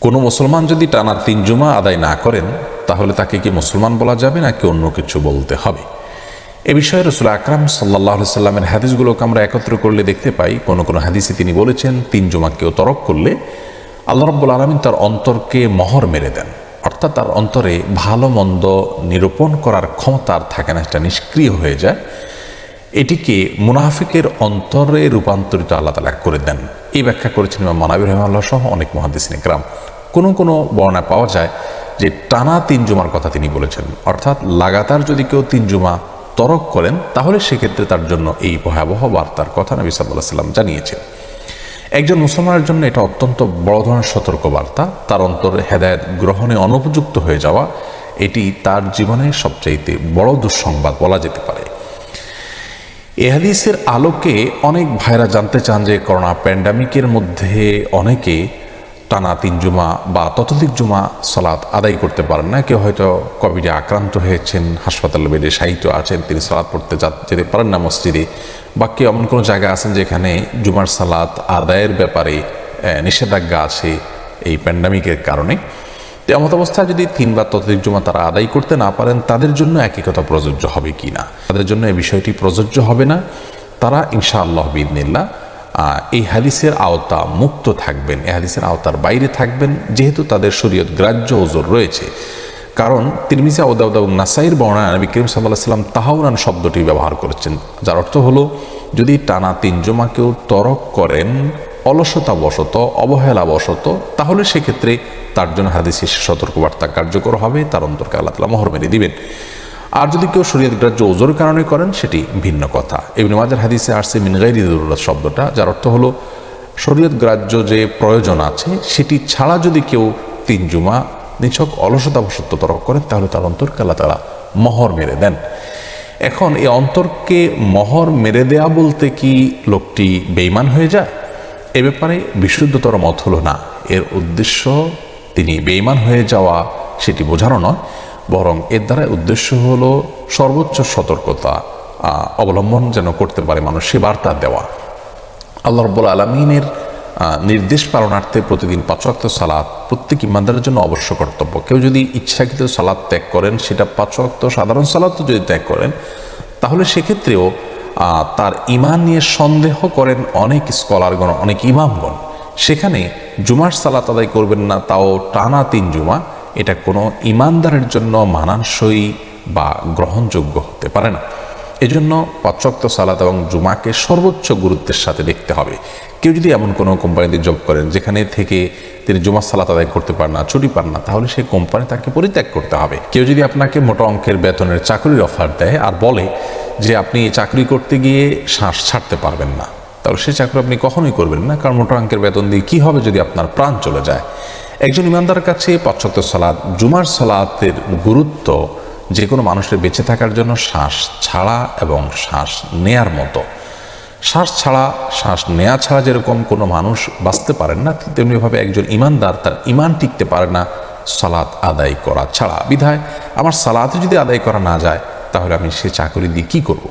কোনো মুসলমান যদি টানা তিন জুমা আদায় না করেন, তাহলে তাকে কি মুসলমান বলা যাবে নাকি অন্য কিছু বলতে হবে? এ বিষয়ে রসুল আকরাম সাল্লাহ সাল্লামের হাদিসগুলোকে আমরা একত্র করলে দেখতে পাই, কোনো কোনো হাদিসে তিনি বলেছেন, তিন জুমা কেউ তরক করলে আল্লাহ রব্বুল আলমিন তার অন্তরকে মহর মেরে দেন। অর্থাৎ তার অন্তরে ভালো মন্দ নিরূপণ করার ক্ষমতা আর থাকে না একটা নিষ্ক্রিয় হয়ে যায়। এটিকে মুনাফিকের অন্তরে রূপান্তরিত আল্লাহ তালা করে দেন। এই ব্যাখ্যা করেছেন ইমাম মানাবির রহমাল্লাহ সহ অনেক মহাদিসিন গ্রাম কোনো কোনো বর্ণা পাওয়া যায় যে টানা তিন জুমার কথা তিনি বলেছেন। অর্থাৎ লাগাতার যদি কেউ তিন জুমা তরক করেন, তাহলে সেক্ষেত্রে তার জন্য এই ভয়াবহ বার্তার কথা নবী সাল্লাহ সাল্লাম জানিয়েছেন। একজন মুসলমানের জন্য এটা অত্যন্ত বড় ধরনের সতর্ক বার্তা তার অন্তরে হেদায়ত গ্রহণে অনুপযুক্ত হয়ে যাওয়া, এটি তার জীবনের সবচাইতে বড় দুঃসংবাদ বলা যেতে পারে। এ হাদিসের আলোকে অনেক ভাইরা জানতে চান যে করোনা প্যান্ডামিকের মধ্যে অনেকে টানা তিন জুমা বা ততোধিক জুমা সলাৎ আদায় করতে পারেন না। কেউ হয়তো কোভিডে আক্রান্ত হয়েছেন, হাসপাতাল বেডে সাহিত্য আছেন, তিনি সালাদ পড়তে যেতে পারেন না মসজিদে বা কেউ এমন কোনো জায়গা আছেন যেখানে জুমার সালাত আদায়ের ব্যাপারে নিষেধাজ্ঞা আছে এই প্যান্ডামিকের কারণে। তো এমত অবস্থায় যদি তিন বা জমা তারা আদায় করতে না পারেন, তাদের জন্য একই কথা প্রযোজ্য হবে কি না? তাদের জন্য এই বিষয়টি প্রযোজ্য হবে না। তারা ইনশাআল্লাহ বিদিনিল্লা এই হাদিসের আওতা মুক্ত থাকবেন, এই হাদিসের আওতার বাইরে থাকবেন, যেহেতু তাদের শরীয়ত গ্রাহ্য ওজোর রয়েছে। কারণ তিরমিজা ওদাউদ এবং নাসাইর বর্ণায় নবী করিম সাল্লাহ সাল্লাম তাহাউরান শব্দটি ব্যবহার করেছেন। যার অর্থ হলো, যদি টানা তিন জমা কেউ তরক করেন অলসতাবশত, অবহেলাবশত, তাহলে সেক্ষেত্রে তার জন্য হাদিসের সতর্কবার্তা কার্যকর হবে, তার অন্তরকে আল্লাহ তালা মোহর মেরে দিবেন। আর যদি কেউ শরীয়ত গ্রাহ্য ওজোর কারণে করেন, সেটি ভিন্ন কথা। এমনি মাজার হাদিসে আসছে মিনগাইরি জরুরত শব্দটা, যার অর্থ হলো, শরীয়ত গ্রাহ্য যে প্রয়োজন আছে, সেটি ছাড়া যদি কেউ তিন জুমা নিছক অলসতাবশত তরক করেন, তাহলে তার অন্তরকে আল্লাহ তালা মোহর মেরে দেন। এখন এই অন্তরকে মহর মেরে দেয়া বলতে কি লোকটি বেইমান হয়ে যায়? এ ব্যাপারে বিশুদ্ধতর মত হলো না। এর উদ্দেশ্য তিনি বেইমান হয়ে যাওয়া সেটি বোঝানো নয়, বরং এর দ্বারা উদ্দেশ্য হল সর্বোচ্চ সতর্কতা অবলম্বন যেন করতে পারে মানুষ সে বার্তা দেওয়া। আল্লাহ রব্বুল আলমিনের নির্দেশ পালনার্থে প্রতিদিন পাঁচওয়াক্ত সালাদ প্রত্যেক ইমানদারের জন্য অবশ্য কর্তব্য। কেউ যদি ইচ্ছাকৃত সালাদ ত্যাগ করেন, সেটা পাঁচওয়াক্ত সাধারণ সালাদ যদি ত্যাগ করেন, তাহলে সেক্ষেত্রেও তার ইমান নিয়ে সন্দেহ করেন অনেক স্কলারগণ, অনেক ইমামগণ। সেখানে জুমার সালাত আদায় করবেন না, তাও টানা তিন জুমা। এটা কোনো ইমানদারের জন্য মানানসই বা গ্রহণযোগ্য হতে পারে না। এজন্য পাঁচক্ত সালাত এবং জুমাকে সর্বোচ্চ গুরুত্বের সাথে দেখতে হবে। কেউ যদি এমন কোনো কোম্পানিতে জব করেন, যেখানে থেকে তিনি জুমার সালাত আদায় করতে পারেন না, ছুটি পান না, তাহলে সেই কোম্পানি তাকে পরিত্যাগ করতে হবে। কেউ যদি আপনাকে মোটা অঙ্কের বেতনের চাকরির অফার দেয় আর বলে যে আপনি চাকরি করতে গিয়ে শ্বাস ছাড়তে পারবেন না। তাহলে সে চাকরি আপনি কখনোই করবেন না, কারণ মোটা অঙ্কের বেতন দিয়ে কী হবে যদি আপনার প্রাণ চলে যায়? একজন ইমানদার কাছে পাঁচশত সালাদ জুমার সালাতের গুরুত্ব যে কোনো মানুষের বেঁচে থাকার জন্য শ্বাস ছাড়া এবং শ্বাস নেয়ার মতো। শ্বাস ছাড়া, শ্বাস নেয়া ছাড়া যেরকম কোনো মানুষ বাঁচতে পারেন না তেমনিভাবে একজন ইমানদার তার ইমান টিকতে পারে না, সালাত আদায় করা ছাড়া। বিধায়, আমার সালাত যদি আদায় করা না যায় তাহলে আমি সে চাকরি দিয়ে কী করব।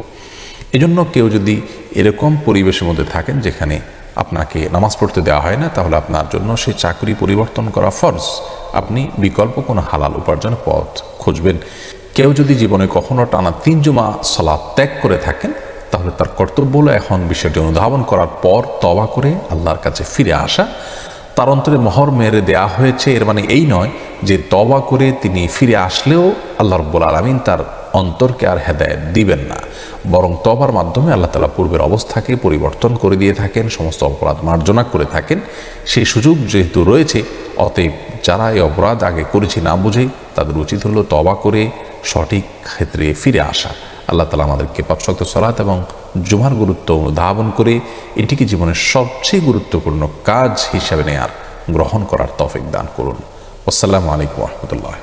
এজন্য কেউ যদি এরকম পরিবেশের মধ্যে থাকেন যেখানে আপনাকে নামাজ পড়তে দেওয়া হয় না, তাহলে আপনার জন্য সেই চাকরি পরিবর্তন করা ফরজ। আপনি বিকল্প কোনো হালাল উপার্জনের পথ খুঁজবেন। কেউ যদি জীবনে কখনো টানা তিন জমা সলাদ ত্যাগ করে থাকেন, তাহলে তার কর্তব্য হলো এখন বিষয়টি অনুধাবন করার পর তবা করে আল্লাহর কাছে ফিরে আসা। তার অন্তরে মহর মেরে দেয়া হয়েছে, এর মানে এই নয় যে তবা করে তিনি ফিরে আসলেও আল্লাহ রব্বুল আলমিন তার অন্তরকে আর হেদায়ত দিবেন না। বরং তবার মাধ্যমে আল্লাহ তালা পূর্বের অবস্থাকে পরিবর্তন করে দিয়ে থাকেন, সমস্ত অপরাধ মার্জনা করে থাকেন। সেই সুযোগ যেহেতু রয়েছে, অতএব যারা এই অপরাধ আগে করেছি না বুঝে, তাদের উচিত হলো তবা করে সঠিক ক্ষেত্রে ফিরে আসা। আল্লাহ তালা আমাদেরকে পাঁচশক্ত সলাৎ এবং জুমার গুরুত্ব অনুধাবন করে এটিকে জীবনের সবচেয়ে গুরুত্বপূর্ণ কাজ হিসাবে নেয়ার, গ্রহণ করার তফিক দান করুন। আসসালামু আলাইকুম রহমতুল্লাহ